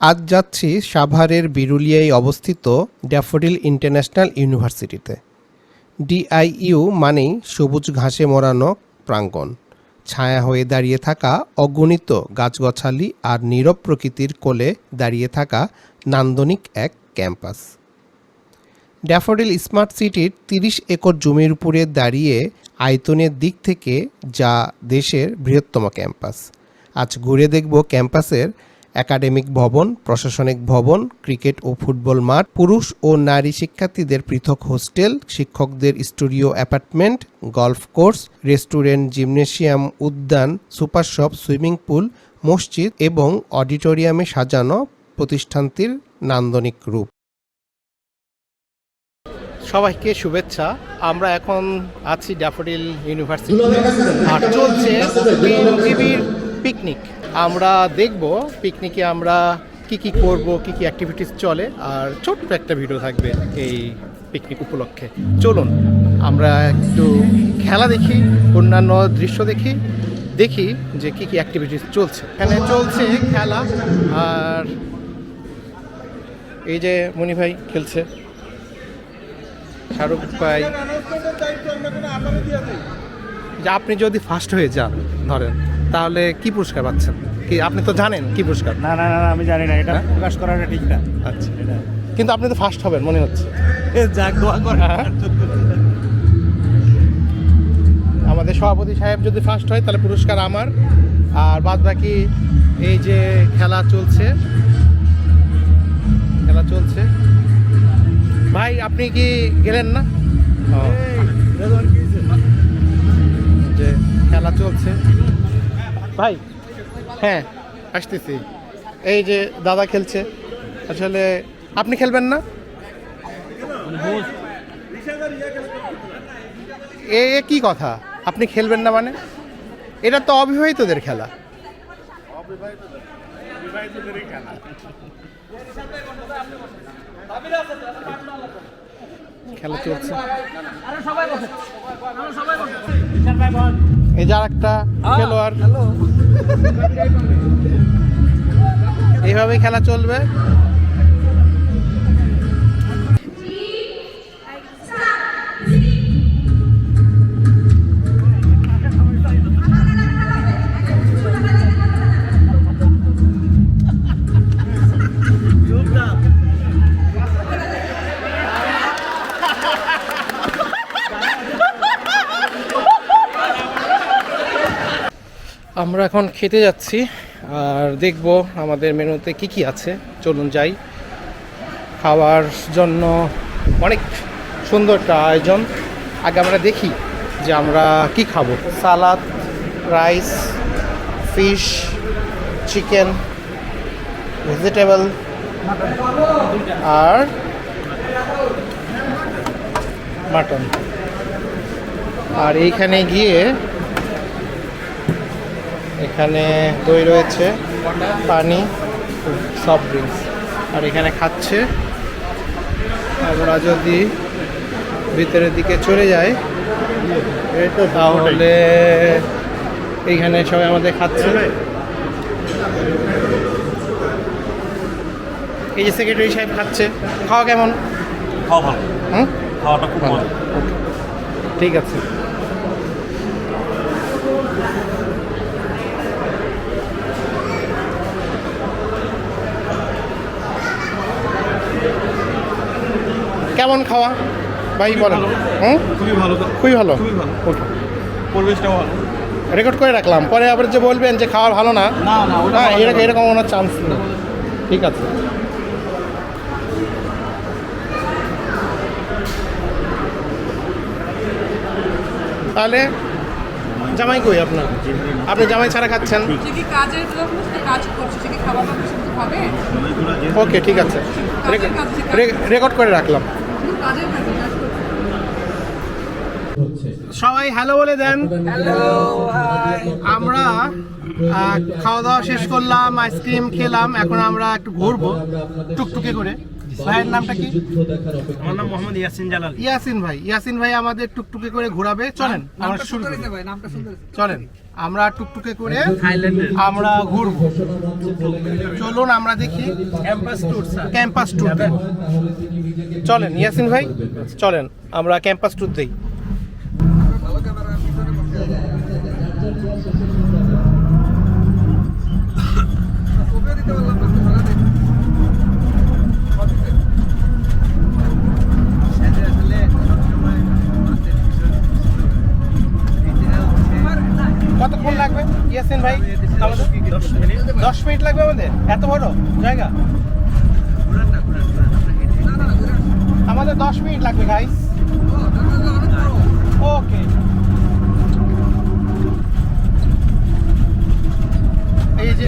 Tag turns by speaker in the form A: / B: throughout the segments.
A: আজ যাচ্ছি সাভারের বিরুলিয়ায় অবস্থিত ড্যাফোডিল ইন্টারন্যাশনাল ইউনিভার্সিটিতে। ডিআইইউ মানেই সবুজ ঘাসে মোড়ানো প্রাঙ্গণ। ছায়া হয়ে দাঁড়িয়ে থাকা অগণিত গাছগছালি আর নীরব প্রকৃতির কোলে দাঁড়িয়ে থাকা নান্দনিক এক ক্যাম্পাস। ড্যাফোডিল স্মার্ট সিটির তিরিশ একর জমির উপরে দাঁড়িয়ে আয়তনের দিক থেকে যা দেশের বৃহত্তম ক্যাম্পাস। আজ ঘুরে দেখব ক্যাম্পাসের একাডেমিক ভবন প্রশাসনিক ভবন ক্রিকেট ও ফুটবল মাঠ পুরুষ ও নারী শিক্ষার্থীদের পৃথক হোস্টেল শিক্ষকদের studio apartment golf course restaurant gymnasium উদ্যান সুপার শপ সুইমিং পুল মসজিদ এবং অডিটোরিয়ামে সাজানো প্রতিষ্ঠানটির নান্দনিক রূপ। সবাইকে শুভেচ্ছা। আমরা এখন আছি ড্যাফোডিল ইউনিভার্সিটি আর চলছে পিকনিক। আমরা দেখব পিকনিকে আমরা কি কি করব, কি কি অ্যাক্টিভিটিস চলে, আর ছোট্ট একটা ভিডিও থাকবে এই পিকনিক উপলক্ষে। চলুন, আমরা একটু খেলা দেখি, অন্যান্য দৃশ্য দেখি দেখি যে কি কি অ্যাক্টিভিটিস চলছে। এখানে চলছে খেলা, আর এই যে মনি ভাই খেলছে। শাহরুখ ভাই। যে আপনি যদি ফার্স্ট হয়ে যান, ধরেন তাহলে কি পুরস্কার পাচ্ছেন? কি আপনি তো জানেন কি পুরস্কার?
B: না না না আমি জানি না এটা
A: হ্যাঁ?
B: প্রকাশ করাটা ঠিক না।
A: আচ্ছা। কিন্তু আপনি তো ফার্স্ট হবেন মনে হচ্ছে।
B: যাক দোয়া করে
A: হ্যাঁ। আমাদের সভাপতি সাহেব যদি ফার্স্ট হয় তাহলে পুরস্কার আমার। আর বাদ বাকি এই যে খেলা চলছে খেলা চলছে। ভাই আপনি কি গেলেন না? যে খেলা চলছে। ভাই? হ্যাঁ আসতেছি। এই যে দাদা খেলছে। আসলে আপনি খেলবেন না? এ এ কি কথা? আপনি খেলবেন না মানে? এটা তো অবিবাহিতদের খেলা। খেলা চলছে। এই যার একটা খেলোয়াড়। এইভাবেই খেলা চলবে। আমরা এখন খেতে যাচ্ছি আর দেখব আমাদের মেনুতে কি কি আছে। চলুন যাই। খাওয়ার জন্য অনেক সুন্দর একটা আয়োজন। আগে আমরা দেখি যে আমরা কি খাব। Salad, rice, fish, chicken, vegetable আর মাটন। আর এইখানে গিয়ে এখানে দই রয়েছে পানি সফট ড্রিঙ্কস। আর এখানে খাচ্ছে। আমরা যদি ভিতরের দিকে চলে যাই তাহলে এইখানে সবাই আমাদের খাচ্ছে। এই যে সেক্রেটারি সাহেব খাচ্ছে। খাওয়া কেমন?
B: খাওয়া ভালো।
A: হুম?
B: খাওয়াটা খুব ভালো।
A: ঠিক আছে। কেমন খাওয়া? ভাই বলেন। হুম?
B: খুবই ভালো
A: খুবই ভালো?
B: খুবই ভালো।
A: ওকে।
B: পরিবেশটাও ভালো।
A: রেকর্ড করে রাখলাম। পরে আবার যে বলবেন যে খাওয়া ভালো না
B: না
A: এরকম এরকম ওনার চান্স নেই। ঠিক আছে। তাহলে জামাই কই আপনার? আপনি জামাই ছাড়া খাচ্ছেন? ওকে ঠিক আছে। রেকর্ড করে রাখলাম। সবাই হ্যালো বলে দেন। আমরা খাওয়া দাওয়া শেষ করলাম আইসক্রিম খেলাম এখন আমরা একটু ঘুরবো টুকটুকে করে। ভাইয়ের নামটা কি?
B: আমার নাম মোহাম্মদ ইয়াসিন জালাল।
A: ইয়াসিন ভাই। ইয়াসিন ভাই আমাদের টুকটুকে করে ঘোরাবে। চলেন আমরা শুরু করি। চলেন। আমরা টুকটুকে করে আমরা ঘুরবো। চলুন আমরা দেখি।
B: ক্যাম্পাস ট্যুর
A: ক্যাম্পাস ট্যুর চলেন ইয়াসিন ভাই চলেন। আমরা ক্যাম্পাস ট্যুর দেই। ইয়াসিন ভাই? আমাদের
B: দশ মিনিট?
A: লাগবে আমাদের? এত বড়? জায়গা? আমাদের দশ মিনিট লাগবে গাইস ওকে এই যে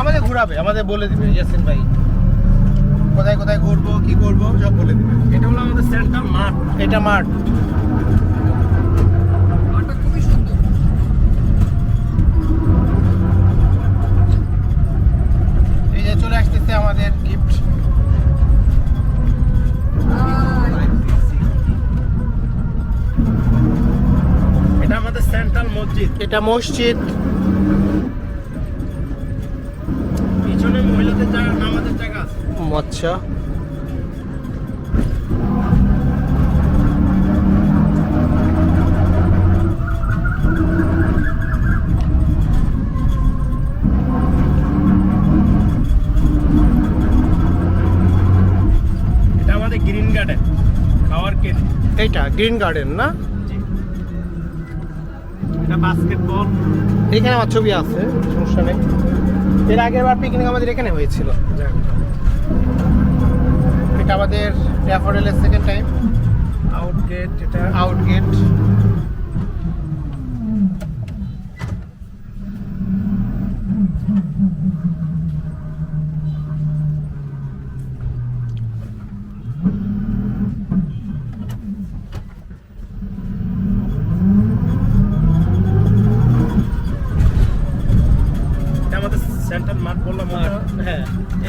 A: আমাদের ঘোরাবে আমাদের বলে দিবে ইয়াসিন ভাই। কোথায় কোথায় ঘুরবো কি করব সব বলে দিবে।
B: এটা হলো আমাদের সেন্ট্রাল মাঠ।
A: এটা মাঠ
C: মাঠটা খুবই সুন্দর
A: এই যে চলে আসতেছে আমাদের গিফট
B: এটা আমাদের সেন্ট্রাল মসজিদ।
A: এটা মসজিদ।
B: পিছনে মহিলাদের জায়গা নামাজের জায়গা? আছে
A: আচ্ছা। এইটা গ্রিন গার্ডেন না?
B: এটা বাস্কেটবল
A: এখানে আমার ছবি আছে সমস্যা নেই। এর আগের বার পিকনিক আমাদের এখানে হয়েছিল। এটা আমাদের ড্যাফোডেলের সেকেন্ড টাইম
B: আউট গেট এটা।
A: আউট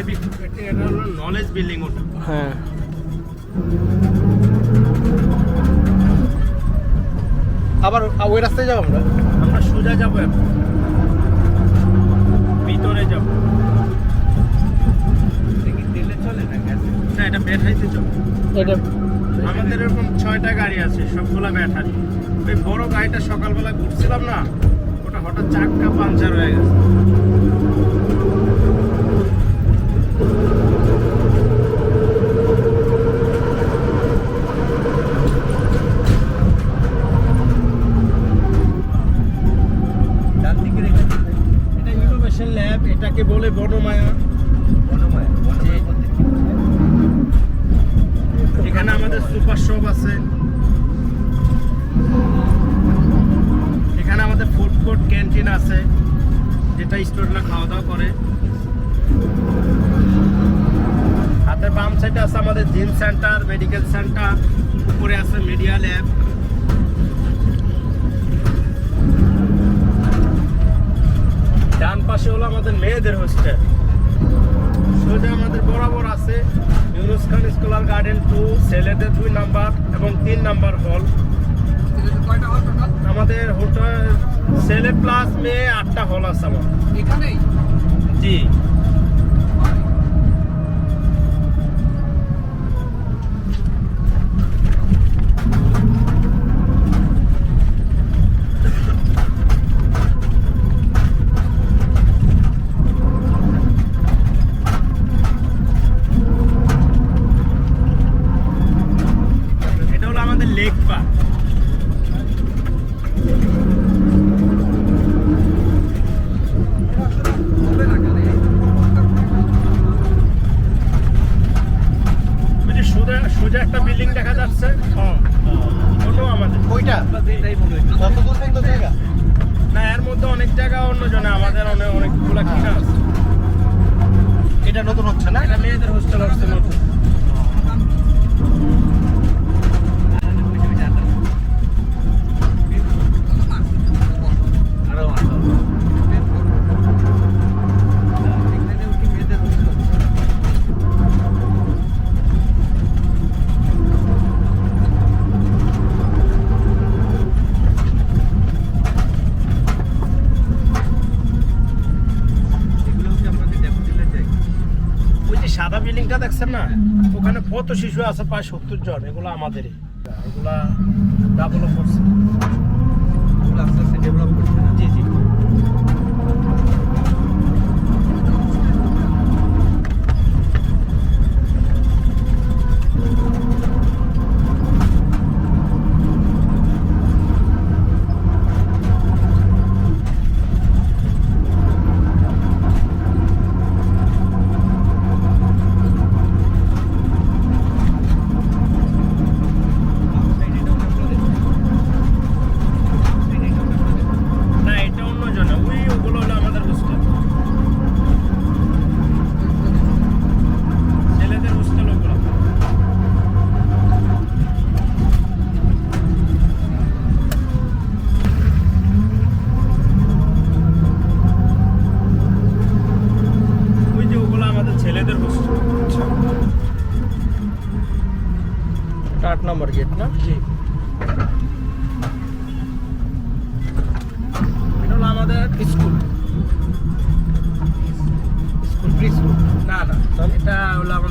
B: এটা হলো নলেজ বিল্ডিং ওটা
A: হ্যাঁ। আবার ওই রাস্তায় যাব আমরা?
B: আমরা সোজা যাব এখন। ভিতরে যাব। না এটা ব্যাটারিতে
A: এটা
B: আমাদের এরকম ছয়টা গাড়ি আছে সবগুলা ব্যাটারি। ওই বড় গাড়িটা সকালবেলা ঘুরছিলাম না ওটা হঠাৎ চাক্কা পাঞ্চার হয়ে গেছে। এটা ইনোভেশন ল্যাব, এটাকে বলে বনমায়া। এখানে আমাদের সুপার শপ আছে। এখানে আমাদের ফুড কোর্ট ক্যান্টিন আছে, যেটা স্টুডেন্টরা খাওয়া দাওয়া করে। হাতের বাম সাইডে আছে আমাদের জিম সেন্টার মেডিকেল সেন্টার উপরে আছে মিডিয়া ল্যাব পাশে হলো আমাদের মেয়েদের হোস্টেল সোজা আমাদের বরাবর আছে Yunus Khan scholar garden two ছেলেদের দুই নাম্বার এবং তিন নাম্বার হল। আমাদের হোটেল ছেলে প্লাস মেয়ে আটটা হল আছে আমার।
C: এখানেই?
B: জি এটা হলো আমাদের লেক পার্ক ওই যে সোজা সোজা একটা বিল্ডিং দেখা যাচ্ছে
A: হুম
B: ওটাও আমাদের
A: ওইটা কত দূর পর্যন্ত জায়গা
B: না এর মধ্যে অনেক জায়গা অন্য জনে আমাদের অনেক অনেকগুলা কিনা আছে
A: এটা নতুন হচ্ছে না
B: এটা বিল্ডিংটা দেখছেন না? ওখানে কত শিশু আছে, প্রায় সত্তর জন। এগুলো আমাদেরই। এগুলা ডাবল করছে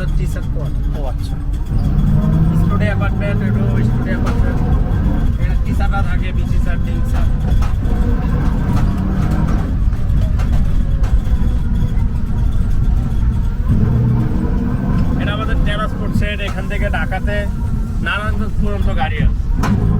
B: আমাদের টিচার কোয়ার্টার
A: ও আচ্ছা।
B: স্টুডেন্ট অ্যাপার্টমেন্ট এটা স্টুডেন্ট অ্যাপার্টমেন্ট টিচাররা থাকে বিসি স্যার ডিং স্যার এটা আমাদের ট্রান্সপোর্ট সেট এখান থেকে ঢাকাতে নারায়ণগঞ্জ পর্যন্ত গাড়ি আছে।